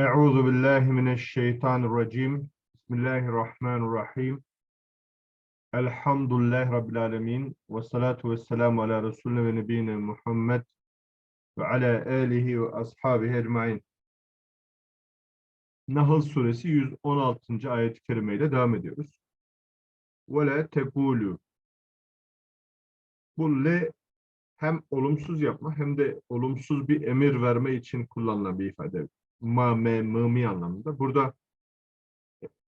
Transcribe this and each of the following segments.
Euzu billahi mineşşeytanirracim. Bismillahirrahmanirrahim. Elhamdülillahi Rabbil alemin. Ve salatu ve selamu ala Resulüne ve Nebine Muhammed ve ala alihi ve ashabihi ecmain. Nahl suresi 116. ayet-i kerime ile devam ediyoruz. Ve la tekulu. Bu le hem olumsuz yapma hem de olumsuz bir emir verme için kullanılan bir ifade. Ma, me, mı, anlamında. Burada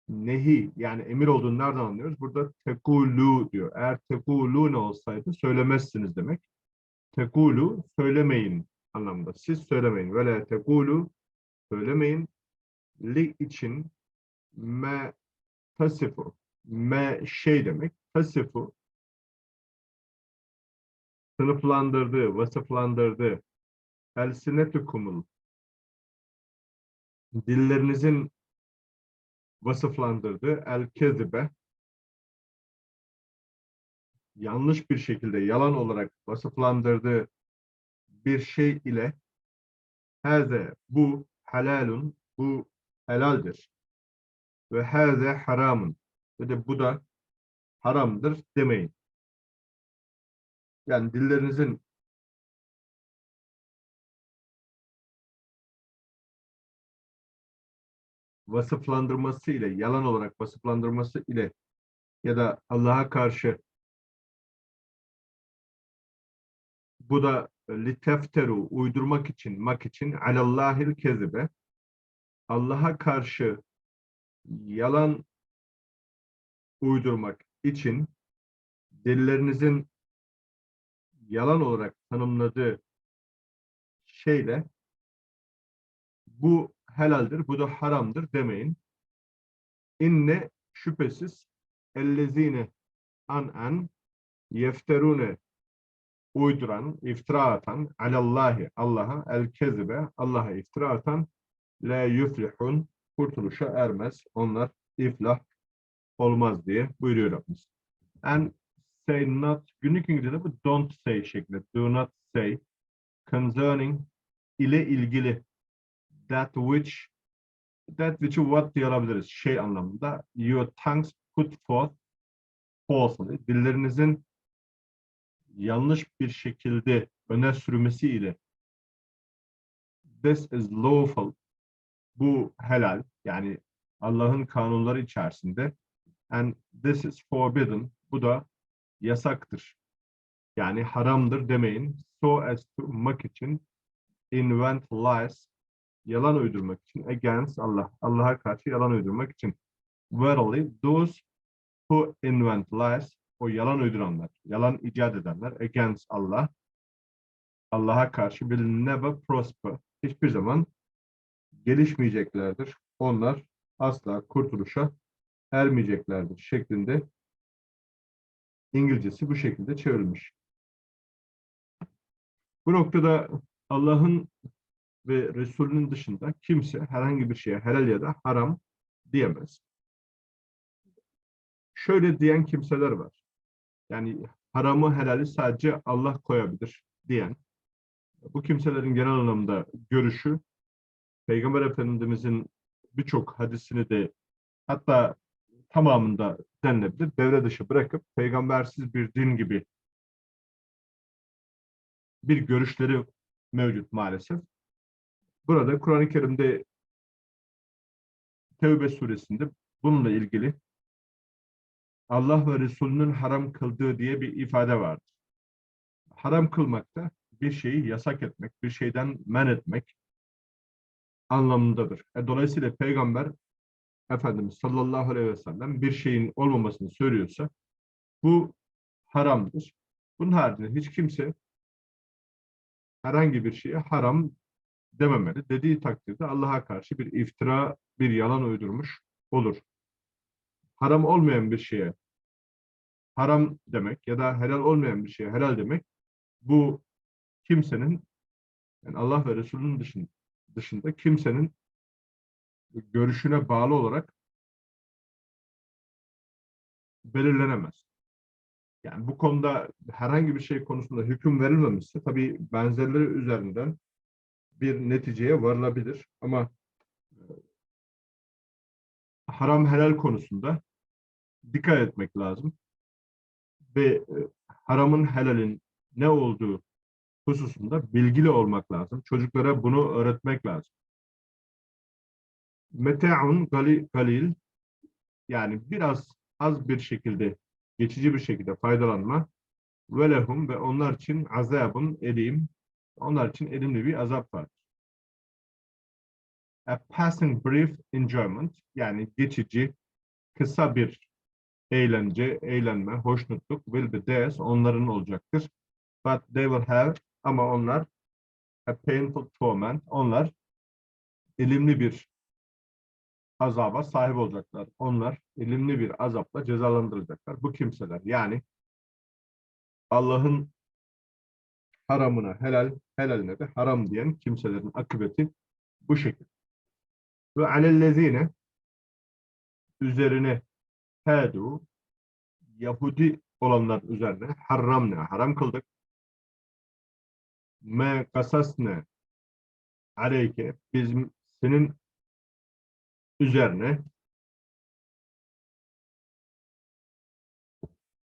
nehi yani emir olduğunu nereden anlıyoruz? Burada tekulu diyor. Eğer tekulu ne olsaydı söylemezsiniz demek. Tekulu söylemeyin anlamında. Siz söylemeyin. La tekulu söylemeyin. Li için me tasifu. Me şey demek. Tasifu sınıflandırdığı, vasıflandırdığı elsinetukumul dillerinizin vasıflandırdığı el kezibe yanlış bir şekilde yalan olarak vasıflandırdığı bir şey ile haze bu helalun bu helaldir ve haze haramun ve de bu da haramdır demeyin. Yani dillerinizin vasıflandırması ile, yalan olarak vasıflandırması ile ya da Allah'a karşı bu da litefteru uydurmak için, mak için alallahil kezibe Allah'a karşı yalan uydurmak için dillerinizin yalan olarak tanımladığı şeyle bu helaldir, bu da haramdır demeyin. İnne şüphesiz ellezine an an yefterune uyduran, iftira atan alallahi Allah'a el kezibe Allah'a iftira atan la yuflihun kurtuluşa ermez. Onlar iflah olmaz diye buyuruyor Rabbimiz. And say not, günlük İngilizce'de bu don't say şeklinde. Do not say concerning ile ilgili that which that which'i what diye alabiliriz. Şey anlamında your tongues put forth falsely. Dillerinizin yanlış bir şekilde öne sürmesi ile this is lawful bu helal yani Allah'ın kanunları içerisinde and this is forbidden bu da yasaktır. Yani haramdır demeyin. So as to mak için invent lies yalan uydurmak için against Allah. Allah'a karşı yalan uydurmak için. Verily those who invent lies o yalan uyduranlar, yalan icat edenler against Allah Allah'a karşı will never prosper. Hiçbir zaman gelişmeyeceklerdir. Onlar asla kurtuluşa ermeyeceklerdir şeklinde İngilizcesi bu şekilde çevrilmiş. Bu noktada Allah'ın ve Resulünün dışında kimse herhangi bir şeye helal ya da haram diyemez. Şöyle diyen kimseler var. Yani haramı helali sadece Allah koyabilir diyen. Bu kimselerin genel anlamda görüşü Peygamber Efendimizin birçok hadisini de hatta tamamında denilebilir. Devre dışı bırakıp peygambersiz bir din gibi bir görüşleri mevcut maalesef. Burada Kur'an-ı Kerim'de Tevbe suresinde bununla ilgili Allah ve Resulünün haram kıldığı diye bir ifade vardır. Haram kılmak da bir şeyi yasak etmek, bir şeyden men etmek anlamındadır. E, dolayısıyla peygamber Efendimiz sallallahu aleyhi ve sellem bir şeyin olmamasını söylüyorsa bu haramdır. Bunun haricinde hiç kimse herhangi bir şeye haram dememeli. Dediği takdirde Allah'a karşı bir iftira, bir yalan uydurmuş olur. Haram olmayan bir şeye haram demek ya da helal olmayan bir şeye helal demek bu kimsenin yani Allah ve Resulünün dışında, dışında kimsenin görüşüne bağlı olarak belirlenemez. Yani bu konuda herhangi bir şey konusunda hüküm verilmemişse tabii benzerleri üzerinden bir neticeye varılabilir. Ama e, haram helal konusunda dikkat etmek lazım. Ve e, haramın helalin ne olduğu hususunda bilgili olmak lazım. Çocuklara bunu öğretmek lazım. Mete'un gali- galil yani biraz az bir şekilde geçici bir şekilde faydalanma ve lehum ve onlar için azabın elim onlar için elimli bir azap var. A passing brief enjoyment yani geçici kısa bir eğlence, eğlenme, hoşnutluk will be theirs onların olacaktır. But they will have ama onlar a painful torment onlar elimli bir azaba sahip olacaklar. Onlar elimli bir azapla cezalandırılacaklar. Bu kimseler yani Allah'ın haramına helal, helaline de haram diyen kimselerin akıbeti bu şekilde. Ve alellezine üzerine hadu Yahudi olanlar üzerine haramne haram kıldık. Me kasasne aleyke bizim senin üzerine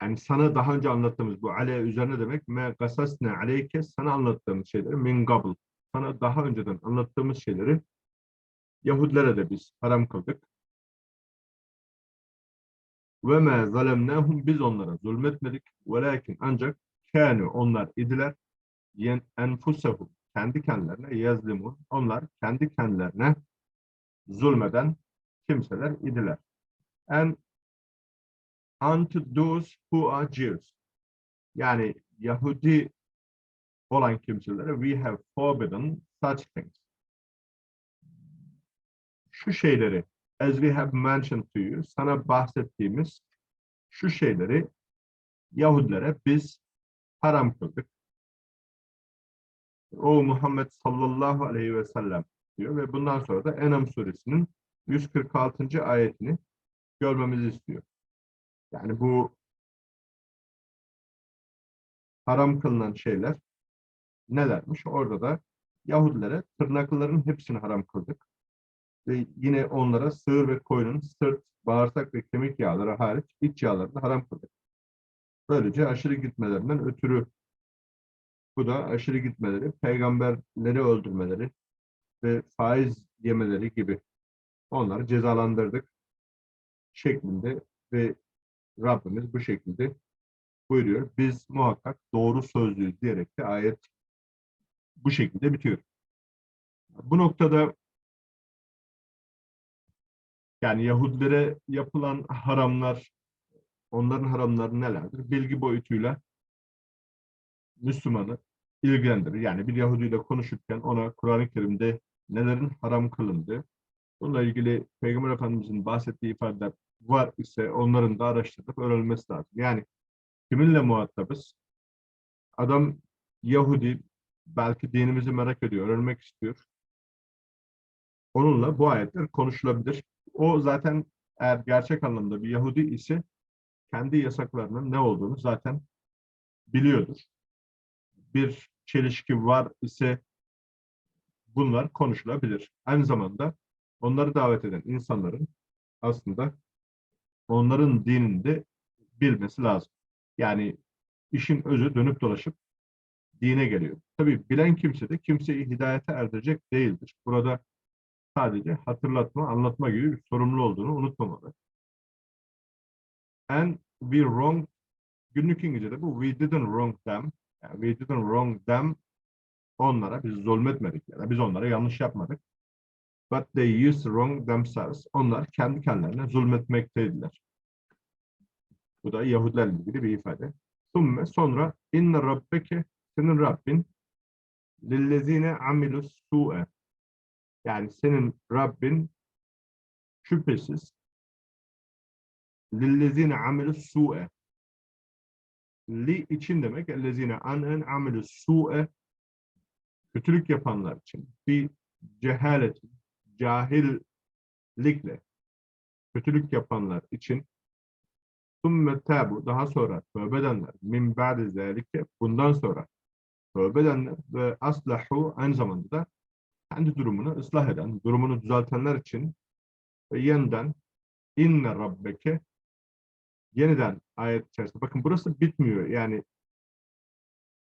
yani sana daha önce anlattığımız bu ale üzerine demek me kasasne aleyke sana anlattığımız şeyleri min qabl sana daha önceden anlattığımız şeyleri Yahudilere de biz haram kıldık. Ve me zalemnahum biz onlara zulmetmedik. Velakin ancak kânü onlar idiler yen enfusehum kendi kendilerine yazlimun onlar kendi kendilerine zulmeden kimseler idiler. And unto those who are Jews yani Yahudi olan kimselere we have forbidden such things. Şu şeyleri as we have mentioned to you sana bahsettiğimiz şu şeyleri Yahudilere biz haram kıldık. O Muhammed sallallahu aleyhi ve sellem diyor ve bundan sonra da Enam suresinin 146. ayetini görmemizi istiyor. Yani bu haram kılınan şeyler nelermiş? Orada da Yahudilere tırnakların hepsini haram kıldık. Ve yine onlara sığır ve koyunun sırt, bağırsak ve kemik yağları hariç iç yağlarını haram kıldık. Böylece aşırı gitmelerinden ötürü bu da aşırı gitmeleri, peygamberleri öldürmeleri ve faiz yemeleri gibi onları cezalandırdık şeklinde ve Rabbimiz bu şekilde buyuruyor. Biz muhakkak doğru sözlüyüz diyerek de ayet bu şekilde bitiyor. Bu noktada yani Yahudilere yapılan haramlar, onların haramları nelerdir? Bilgi boyutuyla Müslümanı ilgilendirir. Yani bir Yahudi ile konuşurken ona Kur'an-ı Kerim'de nelerin haram kılındığı, bununla ilgili Peygamber Efendimiz'in bahsettiği ifadeler var ise onların da araştırıp öğrenilmesi lazım. Yani kiminle muhatabız? Adam Yahudi, belki dinimizi merak ediyor, öğrenmek istiyor. Onunla bu ayetler konuşulabilir. O zaten eğer gerçek anlamda bir Yahudi ise kendi yasaklarının ne olduğunu zaten biliyordur. Bir çelişki var ise bunlar konuşulabilir. Aynı zamanda onları davet eden insanların aslında onların dininde bilmesi lazım. Yani işin özü dönüp dolaşıp dine geliyor. Tabii bilen kimse de kimseyi hidayete erdirecek değildir. Burada sadece hatırlatma, anlatma gibi bir sorumlu olduğunu unutmamalı. And we wrong günlük İngilizce'de bu we didn't wrong them. Yani we didn't wrong them onlara biz zulmetmedik ya da biz onlara yanlış yapmadık. But they used to wrong themselves. Onlar kendi kendilerine zulmetmekteydiler. Bu da Yahudilerle ilgili bir ifade. Sümme sonra inne rabbeke senin Rabbin lillezine amilus su'e yani senin Rabbin şüphesiz lillezine amilus su'e li için demek ellezine anen amilus su'e kötülük yapanlar için bir cehalet cahillikle kötülük yapanlar için sümme tabu daha sonra tövbe edenler min ba'de zelike bundan sonra tövbe edenler ve aslahu aynı zamanda da kendi durumunu ıslah eden, durumunu düzeltenler için yeniden inne rabbeke yeniden ayet içerisinde. Bakın burası bitmiyor. Yani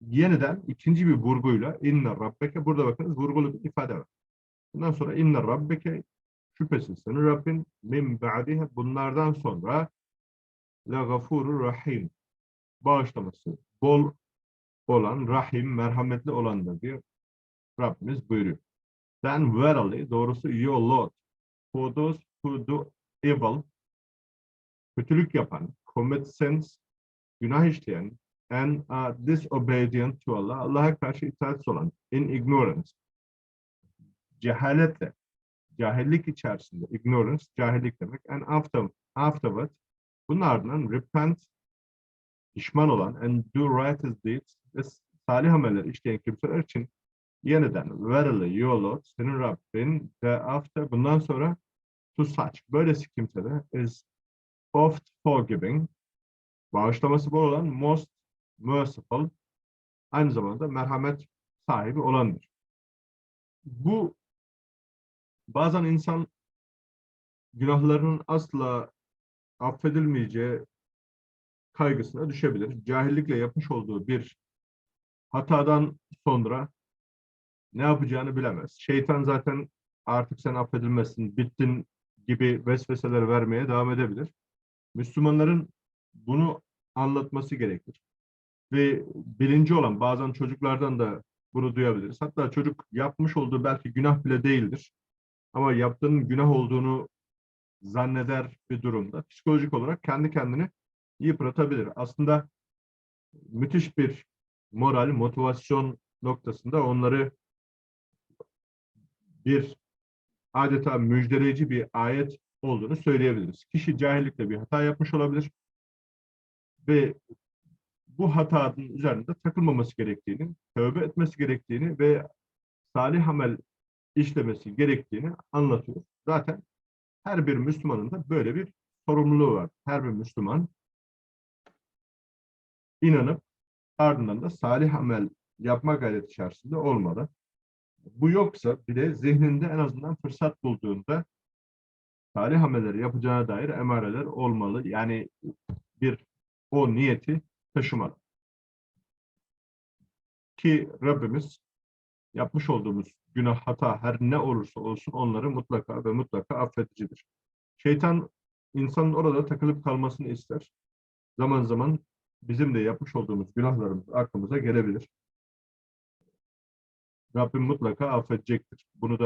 yeniden ikinci bir vurguyla inne rabbeke burada bakınız vurgulu bir ifade var. Bundan sonra inne rabbeke şüphesiz senin Rabbin min ba'dihe bunlardan sonra la gafurur rahim bağışlaması bol olan rahim merhametli olandır diyor Rabbimiz buyuruyor. Then verily doğrusu your Lord for those who do evil kötülük yapan commit sins günah işleyen and are disobedient to Allah Allah'a karşı itaatsiz olan in ignorance cehaletle. Cahillik içerisinde ignorance cahillik demek. And after afterward. Bunun ardından repent pişman olan and do righteous deeds ve salih ameller işleyen kimseler için yeniden verily your Lord senin Rabbin thereafter bundan sonra to such. Böylesi kimseler is oft forgiving bağışlaması bol olan most merciful aynı zamanda merhamet sahibi olandır. Bu bazen insan günahlarının asla affedilmeyeceği kaygısına düşebilir. Cahillikle yapmış olduğu bir hatadan sonra ne yapacağını bilemez. Şeytan zaten artık sen affedilmezsin, bittin gibi vesveseler vermeye devam edebilir. Müslümanların bunu anlatması gerekir. Ve bilinci olan bazen çocuklardan da bunu duyabiliriz. Hatta çocuk yapmış olduğu belki günah bile değildir. Ama yaptığının günah olduğunu zanneder bir durumda. Psikolojik olarak kendi kendini yıpratabilir. Aslında müthiş bir moral, motivasyon noktasında onları bir adeta müjdeleyici bir ayet olduğunu söyleyebiliriz. Kişi cahillikle bir hata yapmış olabilir ve bu hatanın üzerinde takılmaması gerektiğini, tövbe etmesi gerektiğini ve salih amel işlemesi gerektiğini anlatıyor. Zaten her bir Müslümanın da böyle bir sorumluluğu var. Her bir Müslüman inanıp ardından da salih amel yapma gayreti içerisinde olmalı. Bu yoksa bile zihninde en azından fırsat bulduğunda salih amelleri yapacağına dair emareler olmalı. Yani bir o niyeti taşımalı. Ki Rabbimiz yapmış olduğumuz günah, hata her ne olursa olsun onları mutlaka ve mutlaka affedicidir. Şeytan insanın orada takılıp kalmasını ister. Zaman zaman bizim de yapmış olduğumuz günahlarımız aklımıza gelebilir. Rabbim mutlaka affedecektir. Bunu da